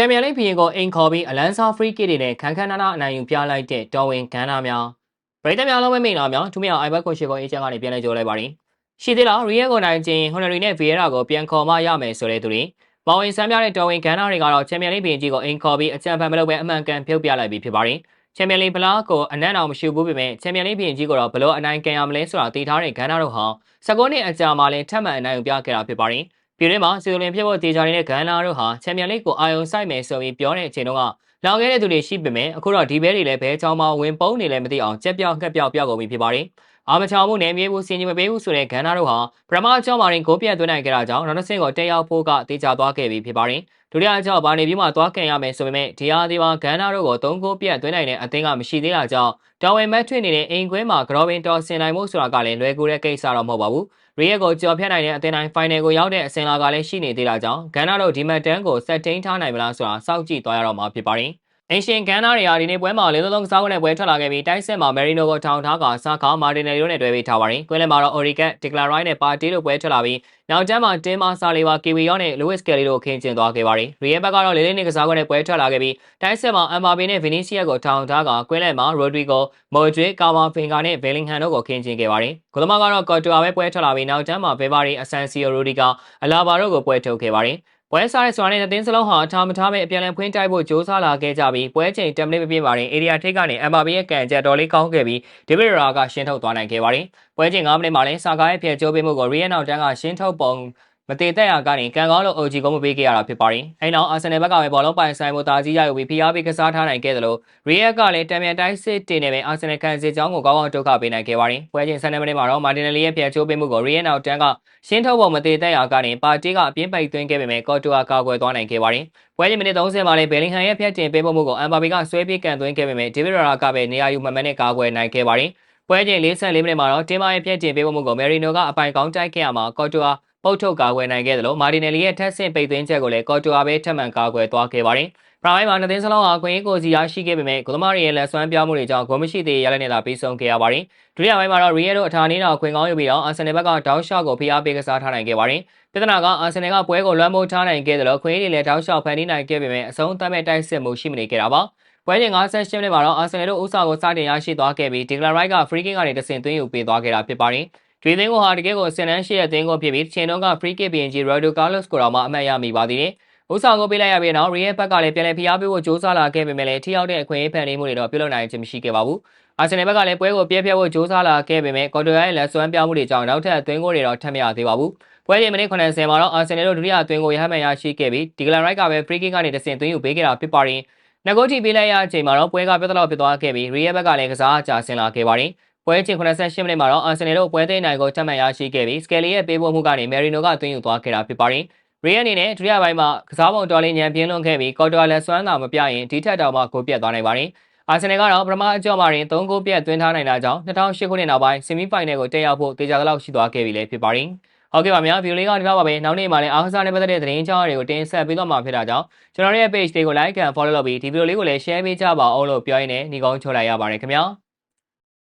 ချန်ပီယံလိဂ်ဘီရင်ကိုအိမ်ခေါ်ပြီးအလန်ဆာဖရီကစ်တွေနဲ့ခန်းခန်းနာနာအနိုင်ယူပြလိုက်တဲ့တော်ဝင်ကန်းသားများပရိသတ်များလုံးပဲမိန်လာများသူမြောက် iBet ကိုရှေကိုအေးချမ်းကနေပြန်လဲကြိုးလိုက်ပါရင်ရှိသေးလားရီယယ်ကိုနိုင်ချင်းဟွန်နရီနဲ့ဗီယရာကိုပြန်ခေါ်မရမယ်ဆိုတဲ့သူတွေမောင်ဝင်ဆန်းပြတဲ့တော်ဝင်ကန်းသားတွေကတော့ချန်ပီယံလိဂ်ဘီရင်ကြီးကိုအိမ်ခေါ်ပြီးအကြံဖန်မလုပ်ပဲအမှန်ကန်ပြုတ်ပြလိုက်ပြီးဖြစ်ပါတယ်ချန်ပီယံလိဂ်ဘလားကိုအနက်အောင်မရှိဘူးပေမဲ့ချန်ပီယံလိဂ်ဘီရင်ကြီးကိုတော့ဘလို့အနိုင်ကန်ရမလဲဆိုတာသိထားတဲ့ကန်းသားတို့ဟာ19နှစ်အကြာမှလည်းထပ်မံအနိုင်ယူပြခဲ့တာဖြစ်ပါတယ် ပြည်တွင်းမှာစီလိုလင်ဖြစ်ဖို့တေချာနေတဲ့ဂန်နာတို့ဟာချန်ပီယံလိဂ်ကိုအာရုံစိုက်မယ်ဆိုပြီးပြောတဲ့အချိန်တုန်းကလောင်ခဲ့တဲ့သူတွေရှိပေမဲ့အခုတော့ဒီဘဲတွေလည်းဘဲချောင်းမဝင်ပုံးနေလည်းမသိအောင်ကြက်ပြောက်ငှက်ပြောက်ပြောက်ကုန်ပြီဖြစ်ပါတယ်။ အာမချောင်မှုနယ်မြေမှုစင်ကြီးမပေးဘူးဆိုတဲ့ဂန်နာတို့ဟာပရမအကျောင်းမာရင်ကိုပြတ်သွင်းနိုင်ခဲ့တာကြောင့်နောက်တစ်ဆင့်ကိုတက်ရောက်ဖို့ကတေချာသွားခဲ့ပြီဖြစ်ပါတယ်။ဒုတိယအကျောင်းဘာနေပြီးမှသွားကန်ရမယ်ဆိုပေမဲ့ဒီအားဒီပါဂန်နာတို့ကိုသုံးကိုပြတ်သွင်းနိုင်တဲ့အသင်းကမရှိသေးတာကြောင့်တော်ဝင်မက်ထွင်နေတဲ့အိမ်ခွဲမှာဂရောဘင်တော်ဆင်နိုင်မှုဆိုတာကလည်းလွယ်ကူတဲ့ကိစ္စတော့မဟုတ်ပါဘူး။ရီယက်ကိုကြော်ဖြတ်နိုင်တဲ့အသင်းတိုင်းဖိုင်နယ်ကိုရောက်တဲ့အစင်လာကလည်းရှိနေသေးတာကြောင့်ဂန်နာတို့ဒီမတ်တန်းကိုစက်တိန်ထားနိုင်မလားဆိုတာစောင့်ကြည့်သွားရတော့မှာဖြစ်ပါတယ်။ အင်ရှင်ကန်နာတွေဟာဒီနေ့ပွဲမှာလေးလုံးကစားကွက်နဲ့ပွဲထွက်လာခဲ့ပြီးတိုက်စစ်မှာမယ်ရီနိုကိုထောင်ထားကစားကာမာတင်နယ်တို့နဲ့တွဲပြီးထားပါတယ်။ကွင်းလယ်မှာတော့ Oricat, Declan Rice နဲ့ Partey တို့ပွဲထွက်လာပြီးနောက်တန်းမှာတင်းမာဆာလီဝါ KV ရောနဲ့ Lewis Kelly တို့ခင်းကျင်းသွားခဲ့ပါတယ်။ရီယယ်ဘက်ကတော့လေးလေးနဲ့ကစားကွက်နဲ့ပွဲထွက်လာခဲ့ပြီးတိုက်စစ်မှာ Mbappe နဲ့ Vinicius ကိုထောင်ထားကကွင်းလယ်မှာ Rodrigo, Modric, Camavinga နဲ့ Bellingham တို့ကိုခင်းကျင်းခဲ့ပါတယ်။ဂိုလမကတော့ Courtois ပဲပွဲထွက်လာပြီးနောက်တန်းမှာ Beverly, Asensio, Rudiger, Alaba တို့ကိုပွဲထုတ်ခဲ့ပါတယ်။ ပွဲစားရဲဆိုတာနဲ့အသင်းစလုံးဟာထားမထားမဲ့အပြန်လည်ဖွင့်တိုက်ဖို့ကြိုးစားလာခဲ့ကြပြီးပွဲချိန်10မိနစ်မပြည့်ပါရင်အေရီယာထိပ်ကနေအမ်ဘာဘီရဲ့ကန်ချက်တော်လေးကောင်းခဲ့ပြီးဒေဗစ်ရာကရှင်းထုတ်သွားနိုင်ခဲ့ပါတယ်။ပွဲချိန်9မိနစ်မှာလည်းဆာကာရဲ့ဖျက်ကျိုးပေးမှုကိုရီယန်နောက်တန်းကရှင်းထုတ်ပုံ မတည်တက်ရကနေကန်ကောင်းလို့အိုဂျီကိုမပေးခဲ့ရတာဖြစ်ပါတယ်။အဲနောက်အာဆင်နယ်ဘက်ကပဲဘောလုံးပိုင်ဆိုင်မှုတာကြီးရယူပြီးဖိအားပေးကစားထားနိုင်ခဲ့တယ်လို့ရီယက်ကလည်းတံမြန်တိုင်းစစ်တင်နေပဲအာဆင်နယ်ကန်စစ်ကြောင်းကိုကောင်းကောင်းဒုက္ခပေးနိုင်ခဲ့ပါတယ်။ပွဲချင်း12မိနစ်မှာတော့မာတင်နယ်လီရဲ့ဖျက်ချိုးပေးမှုကိုရီယက်နောက်တန်းကရှင်းထုတ်ပုံမတည်တက်ရကနေပါတီကအပြင်းပိတ်သွင်းခဲ့ပေမဲ့ကော်တူအာကာကွယ်သွားနိုင်ခဲ့ပါတယ်။ပွဲချင်းမိနစ်30မှာလည်းဘယ်လင်ဟန်ရဲ့ဖျက်တင်ပေးမှုကိုအမ်ဘာဘီကဆွဲပြေးကန်သွင်းခဲ့ပေမဲ့ဒေးဗစ်ရာကပဲနေရာယူမှန်မှန်နဲ့ကာကွယ်နိုင်ခဲ့ပါတယ်။ပွဲချင်း44မိနစ်မှာတော့တင်မာရဲ့ဖျက်တင်ပေးမှုကိုမယ်ရီနိုကအပိုင်ကောင်းတိုက်ခဲ့ရမှာကော်တူအာ ပုတ်ထုတ်ကာကွယ်နိုင်ခဲ့တယ်လို့မာဒီနယ်လီရဲ့ထက်ဆင့်ပိတ်သွင်းချက်ကိုလည်းကော်တူအာပဲထပ်မံကာကွယ်သွားခဲ့ပါတယ်။ပရိုင်မှာနှစ်သိန်းစလုံးဟာခွင့်ကိုစီရရှိခဲ့ပေမဲ့ဂိုလမာရီရဲ့လက်စွမ်းပြောင်းမှုတွေကြောင့်ဂိုမရှိသေးရလက်နဲ့သာပြီးဆုံးခဲ့ရပါတယ်။ဒုတိယပိုင်းမှာတော့ရီယယ်တို့အထာနေတော်ခွင့်ကောင်းယူပြီးတော့အာဆင်နယ်ဘက်ကတောက်ရှော့ကိုဖိအားပေးကစားထားနိုင်ခဲ့ပါတယ်။ပြဿနာကအာဆင်နယ်ကပွဲကိုလွှမ်းမိုးထားနိုင်ခဲ့တယ်လို့ခွင့်ရည်လည်းတောက်ရှော့ဖန်တီးနိုင်ခဲ့ပေမဲ့အဆုံးသတ်မဲ့တိုက်စစ်မှုရှိမနေခဲ့တာပါ။ပွဲချိန်58မိနစ်မှာတော့အာဆင်နယ်တို့ဥစားကိုစတင်ရရှိသွားခဲ့ပြီးဒီကလာရိုက်ကဖရီကင်ကနေတဆင့်သွင်းယူပေးသွားခဲ့တာဖြစ်ပါတယ်။ ဒွေသင်းကိုဟာတကယ်ကိုဆင်နန်းရှိတဲ့သင်းကိုဖြစ်ပြီးချိန်တော့က free kick ပြင်ကြီး Rodo Carlos ကိုတော့မှအမှတ်ရမိပါသေးတယ်။ဥဆောင်ကိုပေးလိုက်ရပြီးတော့ Real ဘက်ကလည်းပြန်လည်ဖိအားပေးဖို့ကြိုးစားလာခဲ့ပေမဲ့လည်းထိရောက်တဲ့အခွင့်အရေးဖန်တီးမှုတွေတော့ပြုလုပ်နိုင်ခြင်းမရှိခဲ့ပါဘူး။အာဆင်နယ်ဘက်ကလည်းပွဲကိုပြည့်ပြည့်ဖို့ကြိုးစားလာခဲ့ပေမဲ့ကော်တိုယာရဲ့လက်စွမ်းပြမှုတွေကြောင့်နောက်ထပ်အသွင်းကိုတွေတော့ထပ်မရသေးပါဘူး။ပွဲချိန်မိနစ်80မှာတော့အာဆင်နယ်တို့ဒုတိယအသွင်းကိုရဟမှန်ရရှိခဲ့ပြီးဒီဂလန်ရိုက်ကပဲ free kick ကနေတဆင့်သွင်းယူပေးခဲ့တာဖြစ်ပါတယ်။ငကိုတီပေးလိုက်ရအချိန်မှာတော့ပွဲကပြတ်တော့ဖြစ်သွားခဲ့ပြီး Real ဘက်ကလည်းကစားအကြဆင်လာခဲ့ပါတယ်။ ပွဲချိန်88မိနစ်မှာတော့အာဆင်နယ်တို့ပွဲသိမ်းနိုင်ကိုထပ်မံရရှိခဲ့ပြီးစကယ်လီရဲ့ပေးပို့မှုကနေမယ်ရီနိုကသွင်းယူသွားခဲ့တာဖြစ်ပါတယ်။ရီယန်အနေနဲ့ဒုတိယပိုင်းမှာကစားပုံတော်လေးညံပြင်းလွန်ခဲ့ပြီးကော်တော်လက်စွမ်းသာမပြရင်ဒီထက်တောင်မှကိုပြတ်သွားနိုင်ပါတယ်။အာဆင်နယ်ကတော့ပထမအကြော့မှာရင်3ဂိုးပြတ်သွင်းထားနိုင်တာကြောင့်2008ခုနှစ်နောက်ပိုင်းဆီမီဖိုင်နယ်ကိုတက်ရောက်ဖို့တေချာသလောက်ရှိသွားခဲ့ပြီလည်းဖြစ်ပါတယ်။ဟုတ်ကဲ့ပါဗျာဗီဒီယိုလေးကဒီလောက်ပါပဲနောက်နေ့မှာလည်းအားကစားနဲ့ပတ်သက်တဲ့သတင်းကြောင်းတွေကိုတင်ဆက်ပေးတော့မှာဖြစ်တာကြောင့်ကျွန်တော်ရဲ့ page လေးကို like and follow လုပ်ပြီးဒီဗီဒီယိုလေးကိုလည်း share ပေးကြပါအောင်လို့ပြောရင်းနဲ့ညီကောင်းချိုးလိုက်ရပါတယ်ခင်ဗျာ။